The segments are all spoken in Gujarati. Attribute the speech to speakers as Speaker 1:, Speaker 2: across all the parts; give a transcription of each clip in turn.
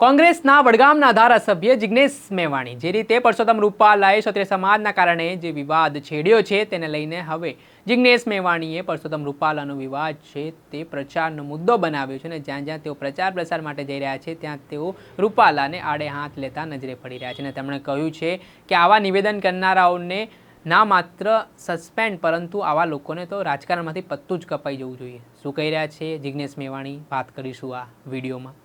Speaker 1: કોંગ્રેસના વડગામના ધારાસભ્ય જિગ્નેશ મેવાણી. જે રીતે પરસોત્તમ રૂપાલાએ ક્ષત્રિય સમાજના કારણે જે વિવાદ છેડ્યો છે તેને લઈને હવે જિગ્નેશ મેવાણીએ પરસોત્તમ રૂપાલાનો વિવાદ છે તે પ્રચારનો મુદ્દો બનાવ્યો છે અને જ્યાં જ્યાં તેઓ પ્રચાર પ્રસાર માટે જઈ રહ્યા છે, ત્યાં તેઓ રૂપાલાને આડે હાથ લેતા નજરે પડી રહ્યા છે. અને તેમણે કહ્યું છે કે આવા નિવેદન કરનારાઓને ના માત્ર સસ્પેન્ડ, પરંતુ આવા લોકોને તો રાજકારણમાંથી પત્તું જ કપાઈ જવું જોઈએ. શું કહી રહ્યા છે જિગ્નેશ મેવાણી? વાત કરીશું આ વિડીયોમાં.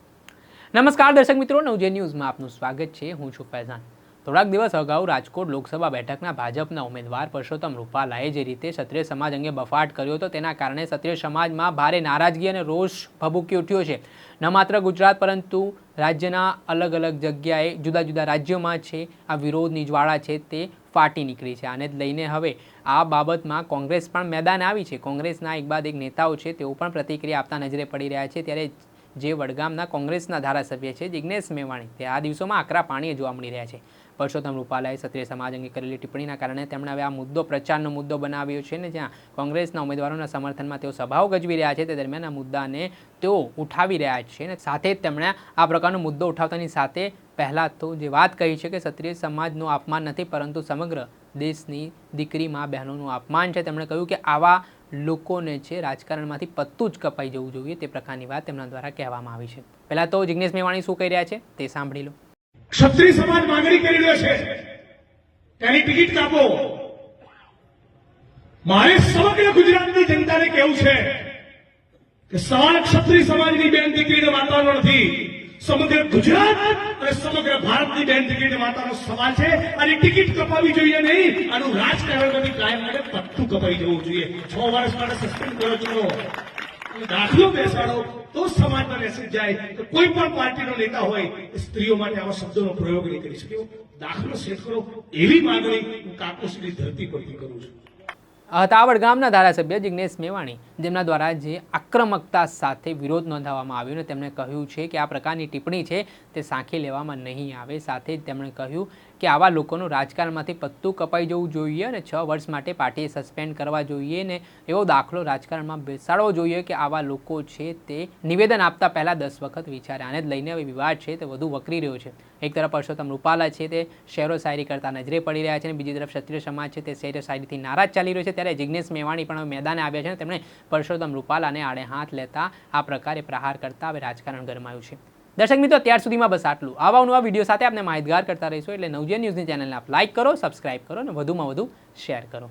Speaker 1: નમસ્કાર દર્શક મિત્રો, નવજે ન્યૂઝમાં આપનું સ્વાગત છે. હું છું ફૈઝાન. થોડાક દિવસ અગાઉ રાજકોટ લોકસભા બેઠકના ભાજપના ઉમેદવાર પરસોત્તમ રૂપાલાએ જે રીતે ક્ષત્રિય સમાજ અંગે બફાટ કર્યો હતો, તેના કારણે ક્ષત્રિય સમાજમાં ભારે નારાજગી અને રોષ ભભૂકી ઉઠ્યો છે. ન માત્ર ગુજરાત, પરંતુ રાજ્યના અલગ અલગ જગ્યાએ જુદા જુદા રાજ્યોમાં છે. આ વિરોધની જ્વાળા છે, તે ફાટી નીકળી છે. આને જ લઈને હવે આ બાબતમાં કોંગ્રેસ પણ મેદાન આવી છે. કોંગ્રેસના એક બાદ એક નેતાઓ છે, તેઓ પણ પ્રતિક્રિયા આપતા નજરે પડી રહ્યા છે. ત્યારે જે વડગામના કોંગ્રેસના ધારાસભ્ય છે જિગ્નેશ મેવાણી. તે આ દિવસોમાં આકરા પાણીએ જોવા મળી રહ્યા છે. પરસોત્તમ રૂપાલાએ ક્ષત્રિય સમાજ અંગે કરેલી ટિપ્પણીના કારણે તેમણે હવે આ મુદ્દો, પ્રચારનો મુદ્દો બનાવ્યો છે ને જ્યાં કોંગ્રેસના ઉમેદવારોના સમર્થનમાં તેઓ સભાઓ ગજવી રહ્યા છે. તે દરમિયાન આ મુદ્દાને તેઓ ઉઠાવી રહ્યા છે અને સાથે જ તેમણે આ પ્રકારનો મુદ્દો ઉઠાવતાની સાથે પહેલાં તો જે વાત કહી છે કે ક્ષત્રિય સમાજનું અપમાન નથી, પરંતુ સમગ્ર દેશની દીકરી મા બહેનોનું અપમાન છે. તેમણે કહ્યું કે આવા લોકોને છે રાજકારણમાંથી પત્તું જ કપાઈ જવું જોઈએ તે પ્રકારની વાત તેમના દ્વારા કહેવામાં આવી છે. પહેલાં તો જિગ્નેશ મેવાણી શું કહી રહ્યા છે તે સાંભળી લો.
Speaker 2: ક્ષત્રિય સમાજ માંગણી કરી રહ્યો છે. તેની ટિકિટ કાપો. મારે સમગ્ર ગુજરાતની જનતાને કેવું છે કે સવાલ ક્ષત્રિય સમાજની બેન દીકરીને વાંચવાનો નથી. સમગ્ર ગુજરાત અને સમગ્ર ભારતની બેન ટિકિટ માતાનો સવાલ છે. અને ટિકિટ કપાવી જોઈએ નહીં, આનું રાજકારણમાંથી કાયમ માટે પટ્ટું કપાઈ જવું જોઈએ. છ વર્ષ માટે સસ્પેન્ડ કરો છો. દાખલો બેસાડો, તો સમાજમાં મેસેજ જાય કે કોઈ પણ પાર્ટીનો નેતા હોય સ્ત્રીઓ માટે આવા શબ્દોનો પ્રયોગ નહીં કરી શક્યો દાખલો સેટ કરો. એવી માંગણી હું કાકોસની ધરતી પરથી કરું છું.
Speaker 1: હતા ગામના ધારાસભ્ય જિગ્નેશ મેવાણી જેમના દ્વારા જે આક્રમકતા સાથે વિરોધ નોંધાવવામાં આવ્યો અને તેમણે કહ્યું છે કે આ પ્રકારની ટિપ્પણી છે તે સાંખી લેવામાં નહીં આવે. સાથે જ તેમણે કહ્યું કે આવા લોકોનું રાજકારણમાંથી પત્તું કપાઈ જવું જોઈએ અને છ વર્ષ માટે પાર્ટીએ સસ્પેન્ડ કરવા જોઈએ ને એવો દાખલો રાજકારણમાં બેસાડવો જોઈએ કે આવા લોકો છે તે નિવેદન આપતા પહેલાં દસ વખત વિચારે. આને જ લઈને હવે વિવાદ છે તે વધુ વકરી રહ્યો છે. એક તરફ પરસોત્તમ રૂપાલા છે તે શેરો શાયરી કરતા નજરે પડી રહ્યા છે અને બીજી તરફ ક્ષત્રિય સમાજ છે તે શેરો શાયરીથી નારાજ ચાલી રહ્યો છે. ત્યારે જિગ્નેશ મેવાણી પણ મેદાને આવ્યા છે અને તેમણે પરસોત્તમ રૂપાલાને આડે હાથ લેતા આ પ્રકારે પ્રહાર કરતા હવે રાજકારણ ગરમાયું છે. દર્શક મિત્રો, અત્યાર સુધીમાં બસ આટલું. આવા નવા વીડિયો સાથે આપણે માહિતગાર કરતા રહીશું એટલે નવજે ન્યૂઝની ચેનલને આપ લાઇક કરો સબસ્ક્રાઇબ કરો અને વધુમાં વધુ શેર કરો.